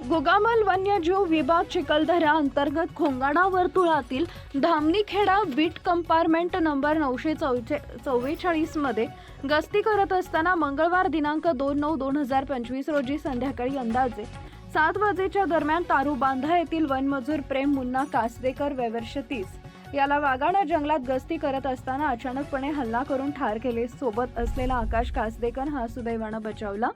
गोगामल वन्यजीव विभाग चिखलदरा अंतर्गत खोंगाडा वर्तुळातील धामणीखेडा बीट कंपार्टमेंट नंबर नऊशे चौचे चव्वेचाळीसमध्ये गस्ती करत असताना मंगळवार दिनांक दोन नऊ दोन हजार पंचवीस रोजी संध्याकाळी अंदाजे सात वाजेच्या दरम्यान तारू बांधा येथील वनमजूर प्रेम मुन्ना कासदेकर वयवर्ष तीस. याला वाघाडा जंगलात गस्ती करत असताना अचानकपणे हल्ला करून ठार केले. सोबत असलेला आकाश कासदेकर हा सुदैवानं बचावला.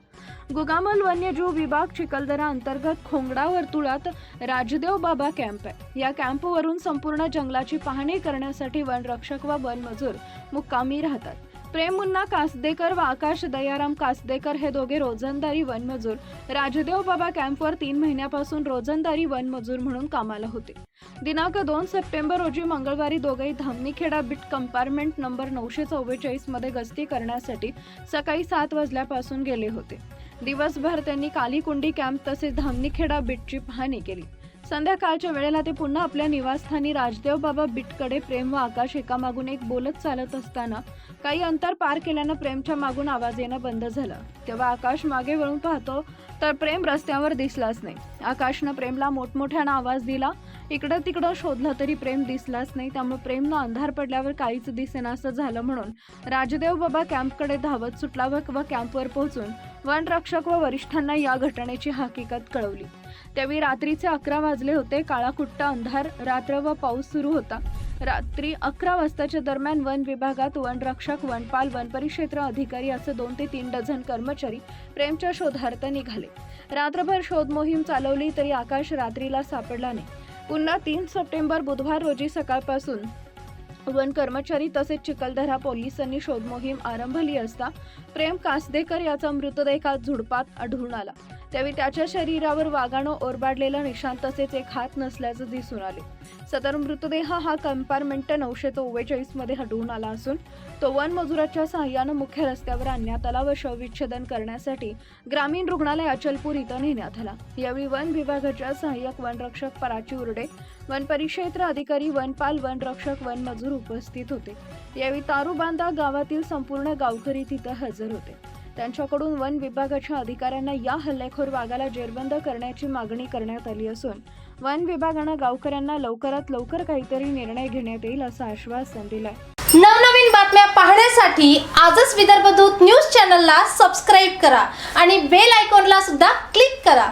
गुगामल वन्यजीव विभाग चिखलदरा अंतर्गत खोंगडा वर्तुळात राजदेव बाबा कॅम्प आहे. या कॅम्पवरून संपूर्ण जंगलाची पाहणी करण्यासाठी वनरक्षक व वनमजूर मुक्कामी राहतात. प्रेम मुन्ना कासदेकर व आकाश दयाराम कासदेकर हे दोघे रोजंदारी वनमजूर. राजदेव बाबा कॅम्पवर तीन महिन्यापासून रोजंदारी वनमजूर म्हणून कामाला होते. दिनांक दोन सप्टेंबर रोजी मंगळवारी दोघेही धामणीखेडा बीट कंपार्टमेंट नंबर नऊशे चव्वेचाळीसमध्ये गस्ती करण्यासाठी सकाळी सात वाजल्यापासून गेले होते. दिवसभर त्यांनी कालीकुंडी कॅम्प तसेच धामणीखेडा बीटची पाहणी केली. संध्याकाळच्या वेळेला ते पुन्हा आपल्या निवासस्थानी राजदेव बाबा बिटकडे प्रेम व आकाश एकामागून एक बोलत चालत असताना काही अंतर पार केल्यानं प्रेमच्या मागून आवाज येणं बंद झालं. तेव्हा आकाश मागे वळून पाहतो तर प्रेम रस्त्यावर दिसलाच नाही. आकाशनं प्रेमला मोठमोठ्यानं आवाज दिला इकडं तिकडं शोधलं तरी प्रेम दिसलाच नाही. त्यामुळे प्रेमनं अंधार पडल्यावर काहीच दिसेना असं झालं म्हणून. राजदेव बाबा कॅम्पकडे धावत सुटला व कॅम्पवर पोहोचून वनरक्षक व वरिष्ठांना या घटनेची हकीकत कळवली. त्यावेळी रात्रीचे अकरा वाजले होते. काळाकुट्टा अंधार रात्र व पाऊस सुरू होता. रात्री अकरा वाजताच्या दरम्यान वन विभागात वनरक्षक वनपाल वनपरिक्षेत्र अधिकारी असे दोन ते तीन डझन कर्मचारी प्रेमच्या शोधार्थ निघाले. रात्रभर शोध मोहीम चालवली तरी आकाश रात्रीला सापडला नाही. पुन्हा तीन सप्टेंबर बुधवार रोजी सकाळपासून वन कर्मचारी तसेच चिखलदरा पोलिसांनी शोध मोहीम आरंभली असता प्रेम कासदेकर याचा मृतदेह झुडपात आढळून आला. त्यावेळी त्याच्या शरीरावर वाघानं ओरबाडलेलं निशाण तसेच एक हात नसल्याचं दिसून आले. सदर मृतदेह हा कंपार्टमेंट नऊशे चोवेचाळीसमध्ये हटवून आला असून तो वन मजुराच्या सहाय्यानं मुख्य रस्त्यावर आणण्यात आला व शवविच्छेदन करण्यासाठी ग्रामीण रुग्णालय अचलपूर इथं नेण्यात आला. यावेळी वन विभागाच्या सहाय्यक वनरक्षक पराची उर्डे वन परिक्षेत्र अधिकारी वनपाल वनरक्षक वन मजूर उपस्थित होते. यावेळी तारुबांदा गावातील संपूर्ण गावकरी तिथं हजर होते. त्यांच्याकडून वन विभागाच्या अधिकाऱ्यांना या हल्लेखोर वाघाला जेरबंद करण्याची मागणी करण्यात आली असून वन विभागानं गावकऱ्यांना लवकरात लवकर काहीतरी निर्णय घेण्यात येईल असं आश्वासन दिलंय. नवनवीन बातम्या पाहण्यासाठी आजच विदर्भ दूत न्यूज चॅनलला सबस्क्राईब करा आणि बेल आयकॉनला सुद्धा क्लिक करा.